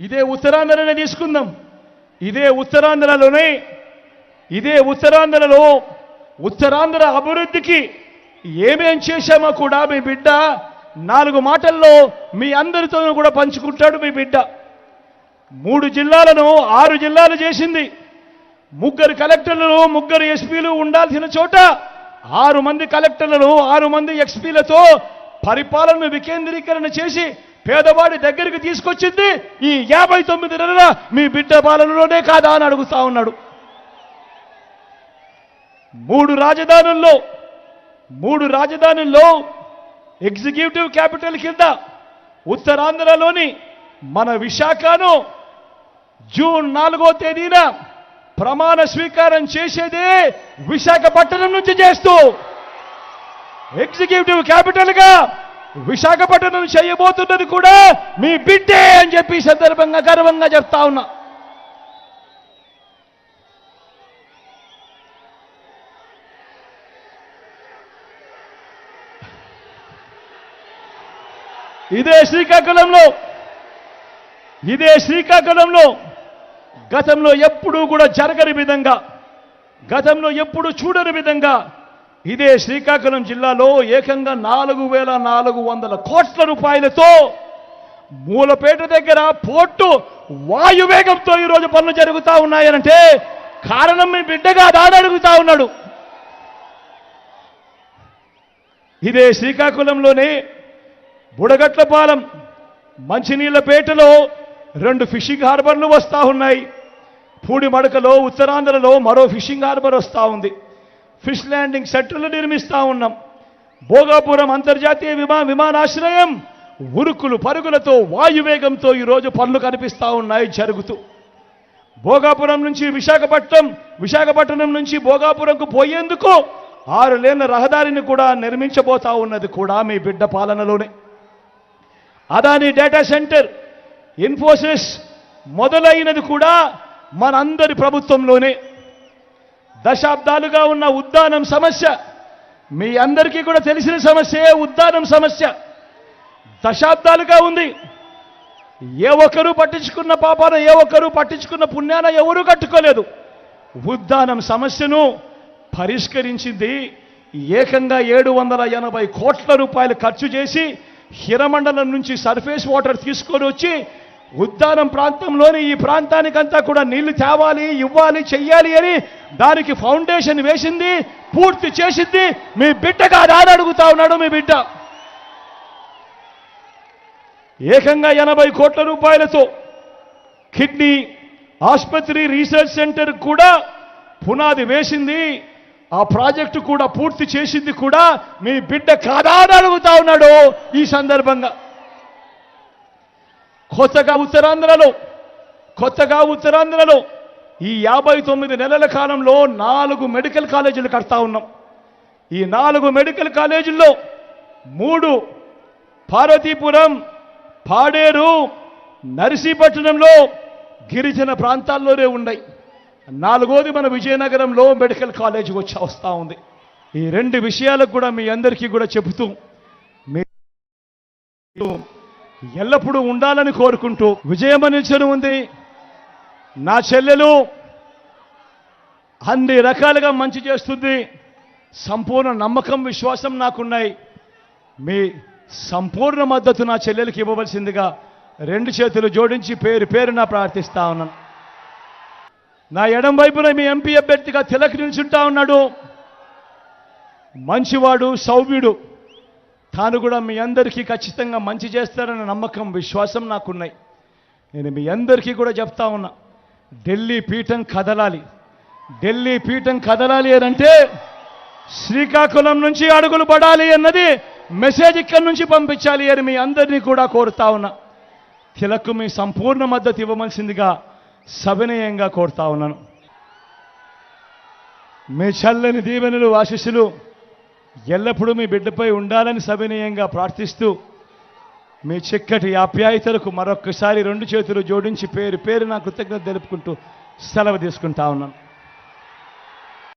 ఇదే ఉత్తరాంధ్రనే తీసుకుందాం. ఇదే ఉత్తరాంధ్రలోనే ఇదే ఉత్తరాంధ్రలో ఉత్తరాంధ్ర అభివృద్ధికి ఏమేం చేశామో కూడా మీ బిడ్డ నాలుగు మాటల్లో మీ అందరితో కూడా పంచుకుంటాడు మీ బిడ్డ. మూడు జిల్లాలను ఆరు జిల్లాలు చేసింది. ముగ్గురు కలెక్టర్లు ముగ్గురు ఎస్పీలు ఉండాల్సిన చోట ఆరు మంది కలెక్టర్లను ఆరు మంది ఎక్స్పీలతో పరిపాలనను వికేంద్రీకరణ చేసి పేదవాడి దగ్గరికి తీసుకొచ్చింది ఈ యాభై తొమ్మిది నెలల మీ బిడ్డ పాలనలోనే కాదా అని అడుగుతా ఉన్నాడు. మూడు రాజధానుల్లో మూడు రాజధానుల్లో ఎగ్జిక్యూటివ్ క్యాపిటల్ కింద ఉత్తరాంధ్రలోని మన విశాఖను జూన్ నాలుగో తేదీన ప్రమాణ స్వీకారం చేసేదే విశాఖపట్నం నుంచి చేస్తూ ఎగ్జిక్యూటివ్ క్యాపిటల్గా విశాఖపట్నం చేయబోతున్నది కూడా మీ బిడ్డే అని చెప్పి సందర్భంగా గర్వంగా చెప్తా ఉన్నా. ఇదే శ్రీకాకుళంలో ఇదే శ్రీకాకుళంలో గతంలో ఎప్పుడూ కూడా జరగని విధంగా గతంలో ఎప్పుడు చూడని విధంగా ఇదే శ్రీకాకుళం జిల్లాలో ఏకంగా నాలుగు వేల నాలుగు వందల కోట్ల రూపాయలతో మూలపేట దగ్గర పోర్టు వాయువేగంతో ఈరోజు పనులు జరుగుతూ ఉన్నాయనంటే కారణం మీ బిడ్డగా దాడి అడుగుతా ఉన్నాడు. ఇదే శ్రీకాకుళంలోనే బుడగట్లపాలెం మంచినీళ్ళపేటలో రెండు ఫిషింగ్ హార్బర్లు వస్తూ ఉన్నాయి. పూడి మడకలో ఉత్తరాంధ్రలో మరో ఫిషింగ్ హార్బర్ వస్తూ ఉంది. ఫిష్ ల్యాండింగ్ సెంటర్లు నిర్మిస్తూ ఉన్నాం. భోగాపురం అంతర్జాతీయ విమా విమానాశ్రయం ఉరుకులు పరుగులతో వాయువేగంతో ఈరోజు పనులు కనిపిస్తూ ఉన్నాయి జరుగుతూ. భోగాపురం నుంచి విశాఖపట్నం విశాఖపట్నం నుంచి భోగాపురంకు పోయేందుకు ఆరు లేన్ల రహదారిని కూడా నిర్మించబోతా ఉన్నది కూడా మీ బిడ్డ పాలనలోనే. అదాని డేటా సెంటర్ ఇన్ఫోసిస్ మొదలైనది కూడా మనందరి ప్రభుత్వంలోనే. దశాబ్దాలుగా ఉన్న ఉద్దానం సమస్య. మీ అందరికీ కూడా తెలిసిన సమస్యే ఉద్దానం సమస్య. దశాబ్దాలుగా ఉంది. ఏ ఒక్కరూ పట్టించుకున్న పాపాన ఏ ఒక్కరూ పట్టించుకున్న పుణ్యాన ఎవరూ కట్టుకోలేదు. ఉద్దానం సమస్యను పరిష్కరించింది ఏకంగా ఏడు వందల ఎనభై కోట్ల రూపాయలు ఖర్చు చేసి హిరమండలం నుంచి సర్ఫేస్ వాటర్ తీసుకొని వచ్చి ఉద్దానం ప్రాంతంలోని ఈ ప్రాంతానికంతా కూడా నీళ్ళు తేవాలి ఇవ్వాలి చెయ్యాలి అని దానికి ఫౌండేషన్ వేసింది పూర్తి చేసింది. మీ బిడ్డగా దాని అడుగుతా ఉన్నాడు మీ బిడ్డ. ఏకంగా ఎనభై కోట్ల రూపాయలతో కిడ్నీ ఆసుపత్రి రీసెర్చ్ సెంటర్ కూడా పునాది వేసింది. ఆ ప్రాజెక్టు కూడా పూర్తి చేసింది కూడా మీ బిడ్డ కాదా అని అడుగుతా ఉన్నాడు ఈ సందర్భంగా. కొత్తగా ఉత్తరాంధ్రలో కొత్తగా ఉత్తరాంధ్రలో ఈ యాభై తొమ్మిది నెలల కాలంలో నాలుగు మెడికల్ కాలేజీలు కడతా ఉన్నాం. ఈ నాలుగు మెడికల్ కాలేజీల్లో మూడు పార్వతీపురం పాడేరు నర్సీపట్నంలో గిరిజన ప్రాంతాల్లోనే ఉన్నాయి. నాలుగోది మన విజయనగరంలో మెడికల్ కాలేజ్ వచ్చి వస్తూ ఉంది. ఈ రెండు విషయాలకు కూడా మీ అందరికీ కూడా చెబుతూ మీ ఎల్లప్పుడూ ఉండాలని కోరుకుంటూ విజయమనిల్చని ఉంది. నా చెల్లెలు అన్ని రకాలుగా మంచి చేస్తుంది. సంపూర్ణ నమ్మకం విశ్వాసం నాకున్నాయి. మీ సంపూర్ణ మద్దతు నా చెల్లెలకి ఇవ్వవలసిందిగా రెండు చేతులు జోడించి పేరు పేరున ప్రార్థిస్తా ఉన్నాను. నా ఎడం వైపున మీ ఎంపీ అభ్యర్థిగా తిలక్ నిల్చుంటా ఉన్నాడు. మంచివాడు సౌమ్యుడు. తాను కూడా మీ అందరికీ ఖచ్చితంగా మంచి చేస్తారన్న నమ్మకం విశ్వాసం నాకున్నాయి. నేను మీ అందరికీ కూడా చెప్తా ఉన్నా ఢిల్లీ పీఠం కదలాలి. ఢిల్లీ పీఠం కదలాలి అనంటే శ్రీకాకుళం నుంచి అడుగులు పడాలి అన్నది మెసేజ్ ఇక్కడి నుంచి పంపించాలి అని మీ అందరినీ కూడా కోరుతా ఉన్నా. తిలకు మీ సంపూర్ణ మద్దతు ఇవ్వవలసిందిగా సవినయంగా కోరుతా ఉన్నాను. మీ చల్లని దీవెనలు ఆశీస్సులు ఎల్లప్పుడూ మీ బిడ్డపై ఉండాలని సవినయంగా ప్రార్థిస్తూ మీ చిక్కటి ఆప్యాయతలకు మరొక్కసారి రెండు చేతులు జోడించి పేరు పేరు నా కృతజ్ఞత తెలుపుకుంటూ సెలవు తీసుకుంటా ఉన్నాను.